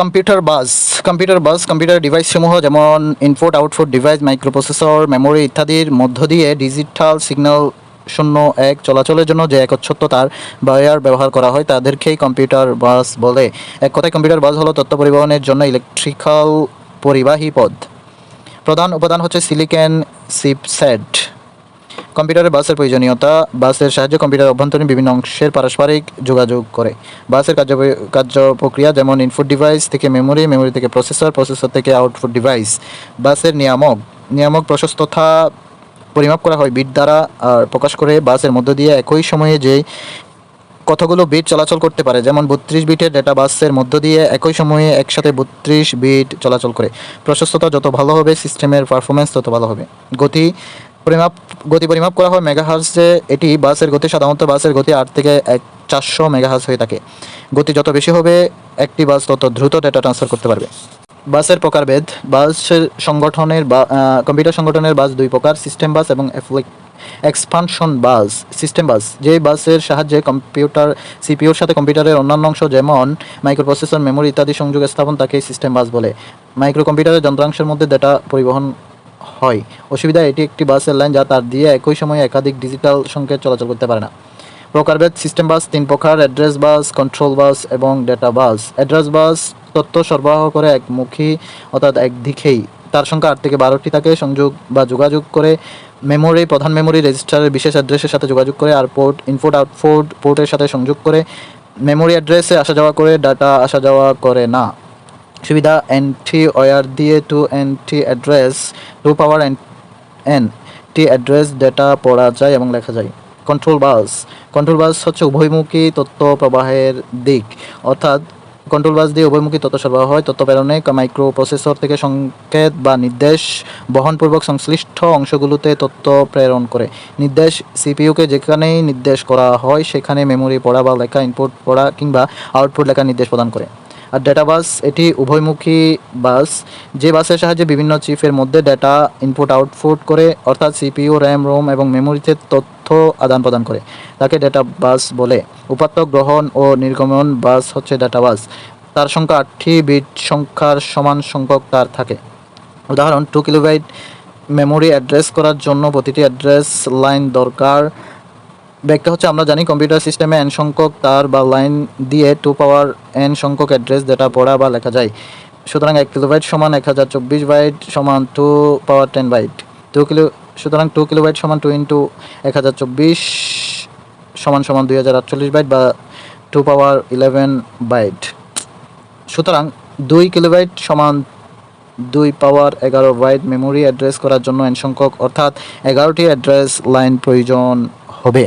Computer bus computer bus computer device সমূহ যেমন input output device microprocessor memory ইত্যাদির মধ্য দিয়ে ডিজিটাল সিগন্যাল শূন্য এক চলাচলের জন্য যে একচ্ছত্ব তার বায়ার ব্যবহার করা হয়, তাদেরকেই কম্পিউটার বাস বলে। এক কথায় কম্পিউটার বাস হলো তথ্য পরিবহনের জন্য ইলেকট্রিক্যাল পরিবাহী পদ প্রধান উপাদান হচ্ছে সিলিকন চিপসেট কম্পিউটারে বাসের প্রয়োজনীয়তা, বাসের সাহায্যে কম্পিউটার অভ্যন্তরীণ বিভিন্ন অংশের পারস্পরিক যোগাযোগ করে। বাসের কার্য কার্য প্রক্রিয়া যেমন ইনপুট ডিভাইস থেকে মেমোরি মেমোরি থেকে প্রসেসর প্রসেসর থেকে আউটপুট ডিভাইস বাসের নিয়ামক নিয়ামক প্রশস্ততা পরিমাপ করা হয় বিট দ্বারা আর প্রকাশ করে বাসের মধ্য দিয়ে একই সময়ে যে কতগুলো বিট চলাচল করতে পারে, যেমন বত্রিশ বিটের ডেটা বাসের মধ্য দিয়ে একই সময়ে একসাথে বত্রিশ বিট চলাচল করে। প্রশস্ততা যত ভালো হবে সিস্টেমের পারফরমেন্স তত ভালো হবে। গতি পরিমাপ, গতি পরিমাপ করা হয় মেগাহার্সে এটি বাসের গতি, সাধারণত বাসের গতি আট থেকে এক, চারশো মেগাহার্স হয়ে থাকে। গতি যত বেশি হবে, একটি বাস তত দ্রুত ডেটা ট্রান্সফার করতে পারবে। বাসের প্রকারভেদ, বাসের সংগঠনের বা কম্পিউটার সংগঠনের বাস দুই প্রকার সিস্টেম বাস এবং এক্সপানশন বাস সিস্টেম বাস। যে বাসের সাহায্যে কম্পিউটার সিপিউর সাথে কম্পিউটারের অন্যান্য অংশ যেমন মাইক্রোপ্রসেসর মেমোরি ইত্যাদি সংযোগ স্থাপন, তাকে সিস্টেম বাস বলে। মাইক্রো কম্পিউটারের যন্ত্রাংশের মধ্যে ডেটা পরিবহন হয়। অসুবিধা, এটি একটি বাসের লাইন যা তার দিয়ে একই সময়ে একাধিক ডিজিটাল সংকেত চলাচল করতে পারে না। প্রকারভেদ সিস্টেম বাস, তিন প্রকার, অ্যাড্রেস বাস, কন্ট্রোল বাস এবং ডেটা বাস। অ্যাড্রেস বাস, তথ্য সরবরাহ করে একমুখী, অর্থাৎ একদিকেই। তার সংখ্যা আট থেকে বারোটি থাকে, সংযোগ বা যোগাযোগ করে মেমোরি, প্রধান মেমোরি রেজিস্টারের বিশেষ অ্যাড্রেসের সাথে যোগাযোগ করে আর পোর্ট ইনপুট আউটপুট পোর্টের সাথে সংযোগ করে মেমোরি অ্যাড্রেসে আসা যাওয়া করে, ডাটা আসা যাওয়া করে না। সুবিধা এনটি ওয়ার দিয়ে টু এনটি অ্যাড্রেস টু পাওয়ার এন টি অ্যাড্রেস ডেটা পড়া যায় এবং লেখা যায়। কন্ট্রোল বাস কন্ট্রোল বাস হচ্ছে উভয়মুখী তথ্য প্রবাহের দিক। অর্থাৎ কন্ট্রোল বাস দিয়ে উভয়মুখী তথ্য সরবরাহ হয়। তথ্য প্রেরণে মাইক্রো প্রসেসর থেকে সংকেত বা নির্দেশ বহনপূর্বক সংশ্লিষ্ট অংশগুলোতে তথ্য প্রেরণ করে। নির্দেশ সিপিইউকে যেখানেই নির্দেশ করা হয়, সেখানে মেমোরি পড়া বা লেখা ইনপুট পড়া কিংবা আউটপুট লেখা নির্দেশ প্রদান করে। আর ডেটা বাস এটি উভয়মুখী বাস যে বাসের সাহায্যে বিভিন্ন চিপের মধ্যে ডেটা ইনপুট আউটপুট করে, অর্থাৎ সিপিইউ র্যাম রোম এবং মেমোরিতে তথ্য আদান প্রদান করে। তাকে ডেটা বাস বলে। উপাত্ত গ্রহণ ও নির্গমন বাস হচ্ছে ডেটা বাস তার সংখ্যা আটটি বিট সংখ্যার সমান সংখ্যক তার থাকে। উদাহরণ টু কিলোবাইট মেমোরি অ্যাড্রেস করার জন্য প্রতিটি অ্যাড্রেস লাইন দরকার। ব্যাখ্যা হচ্ছে, আমরা জানি কম্পিউটার সিস্টেমে এন সংখ্যক তার বা লাইন দিয়ে টু পাওয়ার এন সংখ্যক অ্যাড্রেস ডেটা পড়া বা লেখা যায়। সুতরাং এক কিলোবাইট সমান এক হাজার চব্বিশ বাইট সমান two power ten byte two kilo সুতরাং টু কিলোবাইট সমান টু ইন্টু এক হাজার চব্বিশ সমান সমান দুই হাজার আটচল্লিশ বাইট বা টু পাওয়ার ইলেভেন বাইট সুতরাং দুই কিলোবাইট সমান দুই পাওয়ার এগারো বাইট মেমোরি অ্যাড্রেস করার জন্য এন সংখ্যক, অর্থাৎ এগারোটি অ্যাড্রেস লাইন প্রয়োজন হবে।